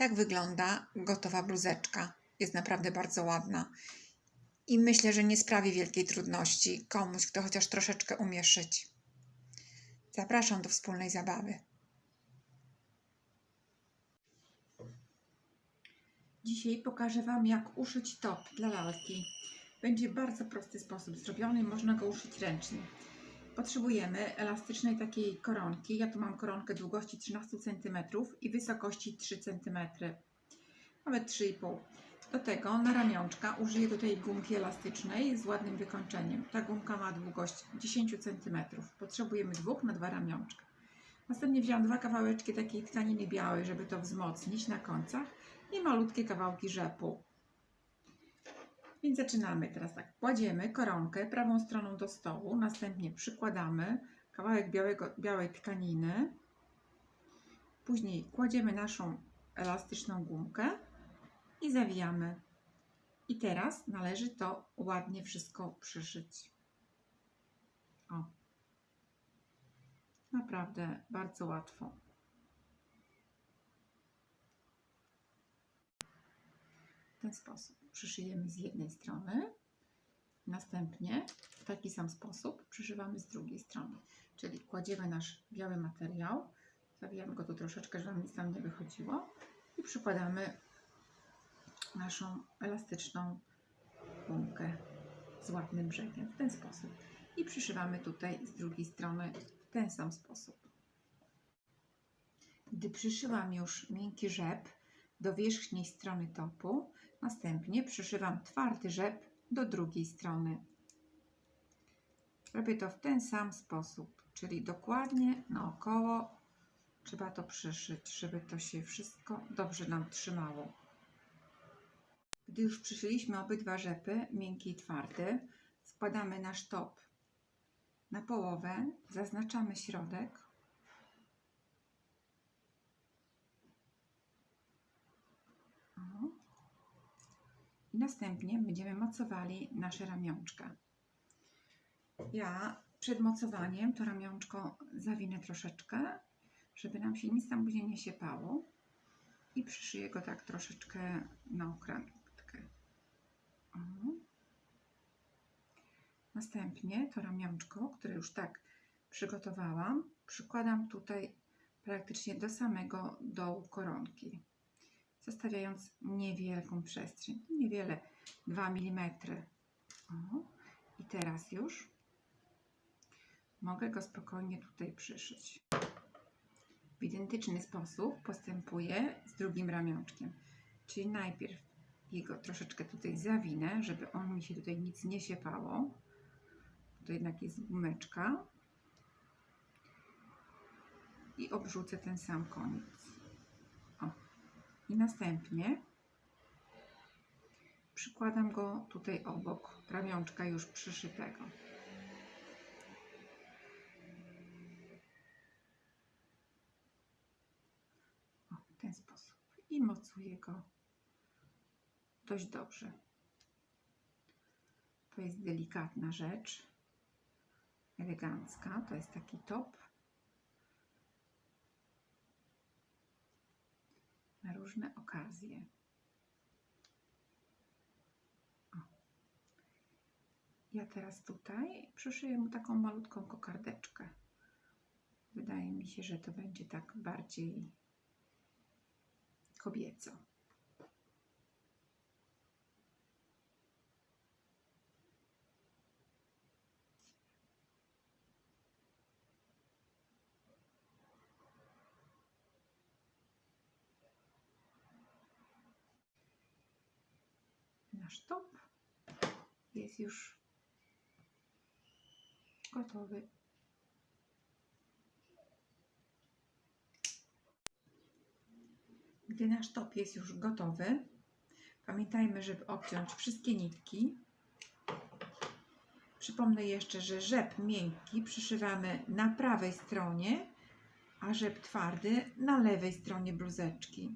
Tak wygląda gotowa bluzeczka. Jest naprawdę bardzo ładna. I myślę, że nie sprawi wielkiej trudności komuś, kto chociaż troszeczkę umie szyć. Zapraszam do wspólnej zabawy. Dzisiaj pokażę Wam, jak uszyć top dla lalki. Będzie bardzo prosty sposób zrobiony, można go uszyć ręcznie. Potrzebujemy elastycznej takiej koronki. Ja tu mam koronkę długości 13 cm i wysokości 3 cm. Nawet 3,5 Do tego na ramionczka użyję tutaj gumki elastycznej z ładnym wykończeniem. Ta gumka ma długość 10 cm. Potrzebujemy dwóch na dwa ramionczka. Następnie wziąłam dwa kawałeczki takiej tkaniny białej, żeby to wzmocnić na końcach i malutkie kawałki rzepu. Więc zaczynamy teraz tak. Kładziemy koronkę prawą stroną do stołu, następnie przykładamy kawałek białego, białej tkaniny. Później kładziemy naszą elastyczną gumkę i zawijamy. I teraz należy to ładnie wszystko przyszyć. O. Naprawdę bardzo łatwo. W ten sposób przyszyjemy z jednej strony, następnie w taki sam sposób przyszywamy z drugiej strony. Czyli kładziemy nasz biały materiał, zawijamy go tu troszeczkę, żeby nam nic tam nie wychodziło i przykładamy naszą elastyczną gumkę z ładnym brzegiem w ten sposób i przyszywamy tutaj z drugiej strony w ten sam sposób. Gdy przyszyłam już miękki rzep do wierzchniej strony topu, Następnie przyszywam twardy rzep do drugiej strony. Robię to w ten sam sposób, czyli dokładnie naokoło trzeba to przyszyć, żeby to się wszystko dobrze nam trzymało. Gdy już przyszyliśmy obydwa rzepy, miękki i twardy, składamy nasz top na połowę, zaznaczamy środek i następnie będziemy mocowali nasze ramionczka. Ja przed mocowaniem to ramionczko zawinę troszeczkę, żeby nam się nic tam później nie siepało i przyszyję go tak troszeczkę na okrętkę. O. Następnie to ramionczko, które już tak przygotowałam, przykładam tutaj praktycznie do samego dołu koronki zostawiając niewielką przestrzeń, niewiele 2 mm. O, I teraz już mogę go spokojnie tutaj przyszyć. W identyczny sposób postępuję z drugim ramionczkiem. Czyli najpierw jego troszeczkę tutaj zawinę, żeby on mi się tutaj nic nie siepało. To jednak jest gumeczka. I obrzucę ten sam koniec i następnie przykładam go tutaj obok ramionczka już przyszytego. O, w ten sposób. I mocuję go dość dobrze. To jest delikatna rzecz, elegancka. To jest taki top na różne okazje. O. Ja teraz tutaj przyszyję mu taką malutką kokardeczkę. Wydaje mi się, że to będzie tak bardziej kobieco. Nasz top jest już gotowy. Gdy nasz top jest już gotowy, pamiętajmy, żeby obciąć wszystkie nitki. Przypomnę jeszcze, że rzep miękki przyszywamy na prawej stronie, a rzep twardy na lewej stronie bluzeczki.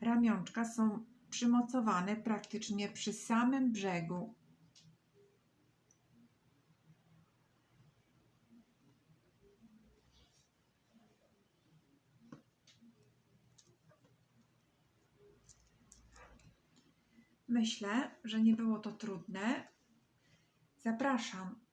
Ramionczka są przymocowane praktycznie przy samym brzegu. Myślę, że nie było to trudne. Zapraszam